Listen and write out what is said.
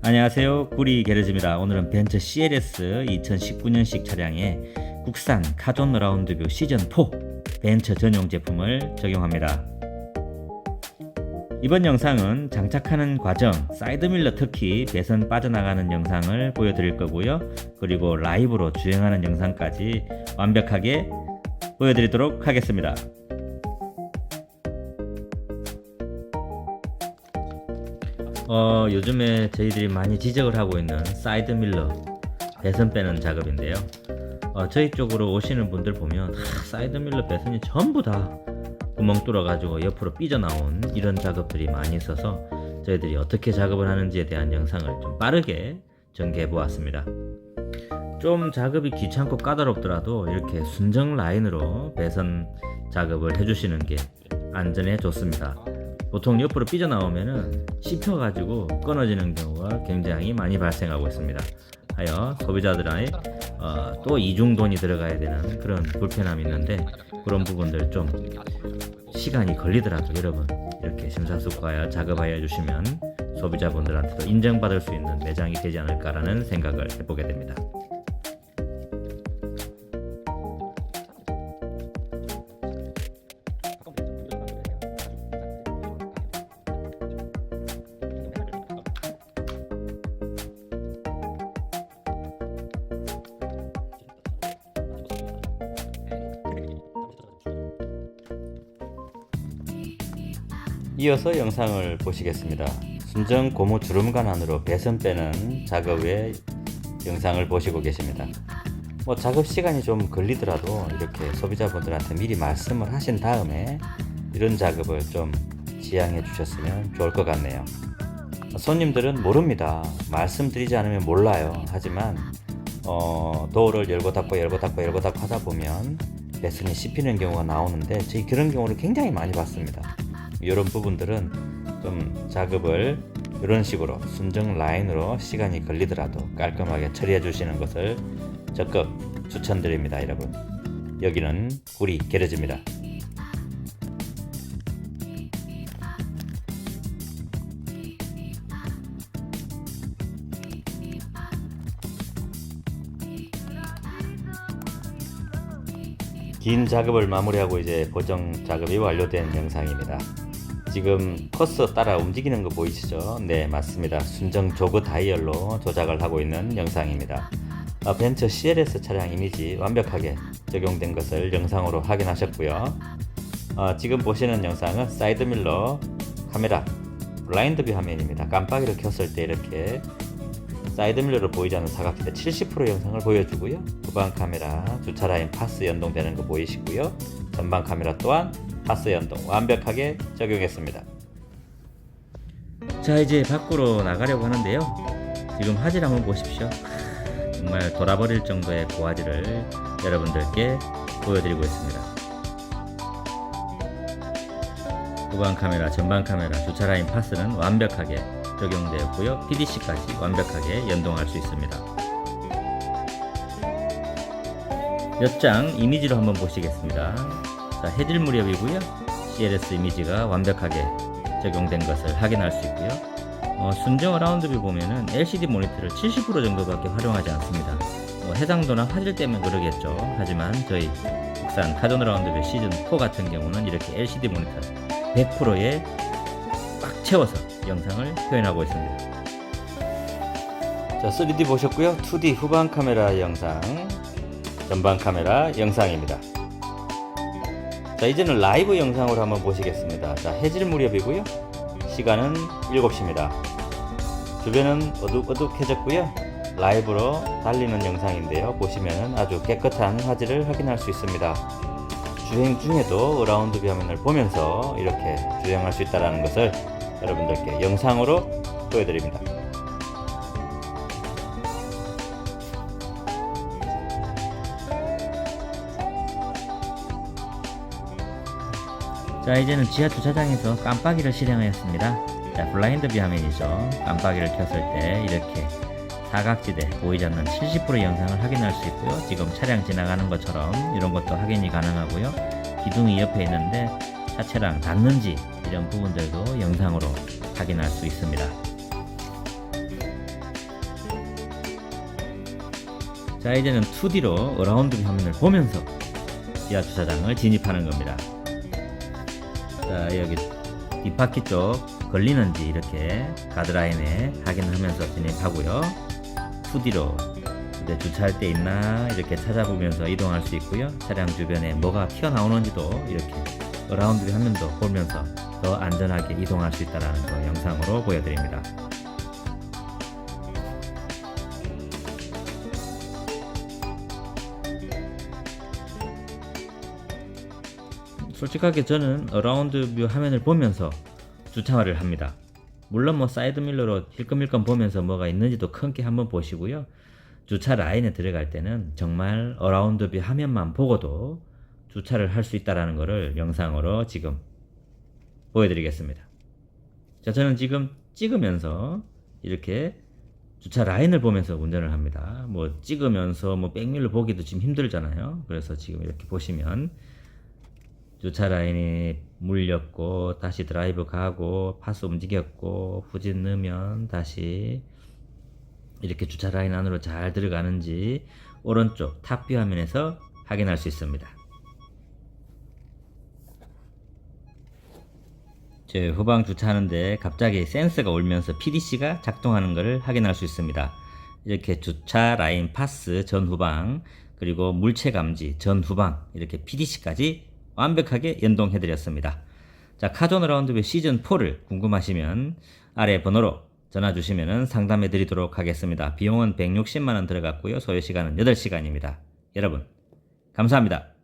안녕하세요. 구리 게르즈입니다. 오늘은 벤츠 CLS 2019년식 차량에 국산 카존 라운드뷰 시즌4 벤츠 전용 제품을 적용합니다. 이번 영상은 장착하는 과정, 사이드밀러 특히 배선 빠져나가는 영상을 보여드릴 거고요. 그리고 라이브로 주행하는 영상까지 완벽하게 보여드리도록 하겠습니다. 어, 요즘에 저희들이 많이 지적을 하고 있는 사이드 밀러 배선 빼는 작업인데요. 어, 저희 쪽으로 오시는 분들 보면 하, 사이드 밀러 배선이 전부 다 구멍 뚫어가지고 옆으로 삐져나온 이런 작업들이 많이 있어서 저희들이 어떻게 작업을 하는지에 대한 영상을 좀 빠르게 전개해 보았습니다. 좀 작업이 귀찮고 까다롭더라도 이렇게 순정 라인으로 배선 작업을 해주시는 게 안전에 좋습니다. 보통 옆으로 삐져나오면은 씹혀가지고 끊어지는 경우가 굉장히 많이 발생하고 있습니다. 하여 소비자들의 어, 또 이중 돈이 들어가야 되는 그런 불편함이 있는데 그런 부분들 좀 시간이 걸리더라도 여러분 이렇게 심사숙고하여 작업하여 주시면 소비자분들한테도 인정받을 수 있는 매장이 되지 않을까라는 생각을 해보게 됩니다. 이어서 영상을 보시겠습니다. 순정 고무 주름관 안으로 배선 빼는 작업의 영상을 보시고 계십니다. 뭐 작업 시간이 좀 걸리더라도 이렇게 소비자분들한테 미리 말씀을 하신 다음에 이런 작업을 좀 지향해 주셨으면 좋을 것 같네요. 손님들은 모릅니다. 말씀드리지 않으면 몰라요. 하지만 어, 도어를 열고 닫고 열고 닫고 열고 닫고 하다 보면 배선이 씹히는 경우가 나오는데 저희 그런 경우를 굉장히 많이 봤습니다. 이런 부분들은 좀 작업을 이런 식으로 순정 라인으로 시간이 걸리더라도 깔끔하게 처리해 주시는 것을 적극 추천드립니다 여러분 여기는 구리 게레즈입니다 긴 작업을 마무리하고 이제 보정 작업이 완료된 영상입니다. 지금 커서 따라 움직이는 거 보이시죠? 네, 맞습니다. 순정 조그 다이얼로 조작을 하고 있는 영상입니다. 아, 벤처 CLS 차량 이미지 완벽하게 적용된 것을 영상으로 확인하셨고요. 아, 지금 보시는 영상은 사이드밀러 카메라 블라인드 뷰 화면입니다. 깜빡이를 켰을 때 이렇게 사이드밀러로 보이지 않는 사각지대 70% 영상을 보여주고요. 후방 카메라 주차 라인 파스 연동되는 거 보이시고요. 전방 카메라 또한 파스 연동 완벽하게 적용했습니다. 자 이제 밖으로 나가려고 하는데요. 지금 화질 한번 보십시오. 정말 돌아버릴 정도의 고화질을 여러분들께 보여드리고 있습니다. 후방 카메라, 전방 카메라, 주차 라인 파스는 완벽하게 적용되었고요. PDC까지 완벽하게 연동할 수 있습니다. 몇 장 이미지로 한번 보시겠습니다. 자, 해질 무렵이고요. CLS 이미지가 완벽하게 적용된 것을 확인할 수 있고요. 어, 순정 라운드뷰 보면은 LCD 모니터를 70% 정도밖에 활용하지 않습니다. 뭐 해상도나 화질 때문에 그러겠죠. 하지만 저희 국산 카존 라운드뷰 시즌 4 같은 경우는 이렇게 LCD 모니터 100%에 꽉 채워서 영상을 표현하고 있습니다. 자, 3D 보셨고요. 2D 후방 카메라 영상, 전방 카메라 영상입니다. 자, 이제는 라이브 영상으로 한번 보시겠습니다. 자, 해질 무렵이고요. 시간은 7시입니다. 주변은 어둑어둑해졌고요. 라이브로 달리는 영상인데요. 보시면 아주 깨끗한 화질을 확인할 수 있습니다. 주행 중에도 어라운드 화면을 보면서 이렇게 주행할 수 있다는 것을 여러분들께 영상으로 보여드립니다. 자 이제는 지하 주차장에서 깜빡이를 실행하였습니다. 자 블라인드 뷰 화면이죠. 깜빡이를 켰을 때 이렇게 사각지대 보이지 않는 70% 영상을 확인할 수 있고요. 지금 차량 지나가는 것처럼 이런 것도 확인이 가능하고요. 기둥이 옆에 있는데 차체랑 닿는지 이런 부분들도 영상으로 확인할 수 있습니다. 자 이제는 2D로 어라운드 화면을 보면서 지하 주차장을 진입하는 겁니다. 자 여기 뒷바퀴 쪽 걸리는지 이렇게 가드라인에 확인하면서 진입하고요. 2D로 이제 주차할 때 있나 이렇게 찾아보면서 이동할 수 있고요. 차량 주변에 뭐가 튀어나오는지도 이렇게 어라운드 뷰 화면도 보면서 더 안전하게 이동할 수 있다는 거 영상으로 보여드립니다. 솔직하게 저는 어라운드 뷰 화면을 보면서 주차를 합니다. 물론 뭐 사이드 밀러로 힐끔힐끔 보면서 뭐가 있는지도 큰 게 한번 보시고요. 주차 라인에 들어갈 때는 정말 어라운드 뷰 화면만 보고도 주차를 할 수 있다라는 것을 영상으로 지금 보여드리겠습니다. 자, 저는 지금 찍으면서 이렇게 주차 라인을 보면서 운전을 합니다. 뭐 찍으면서 뭐 백밀러 보기도 지금 힘들잖아요. 그래서 지금 이렇게 보시면 주차 라인이 물렸고 다시 드라이브 가고 파스 움직였고 후진 넣으면 다시 이렇게 주차 라인 안으로 잘 들어가는지 오른쪽 탑뷰 화면에서 확인할 수 있습니다. 제 후방 주차하는데 갑자기 센서가 울면서 PDC가 작동하는 것을 확인할 수 있습니다. 이렇게 주차 라인 파스 전 후방 그리고 물체 감지 전 후방 이렇게 PDC까지 완벽하게 연동해 드렸습니다. 자, 카존 라운드뷰 시즌 4를 궁금하시면 아래 번호로 전화 주시면 상담해 드리도록 하겠습니다. 비용은 160만 원 들어갔고요. 소요 시간은 8시간입니다. 여러분 감사합니다.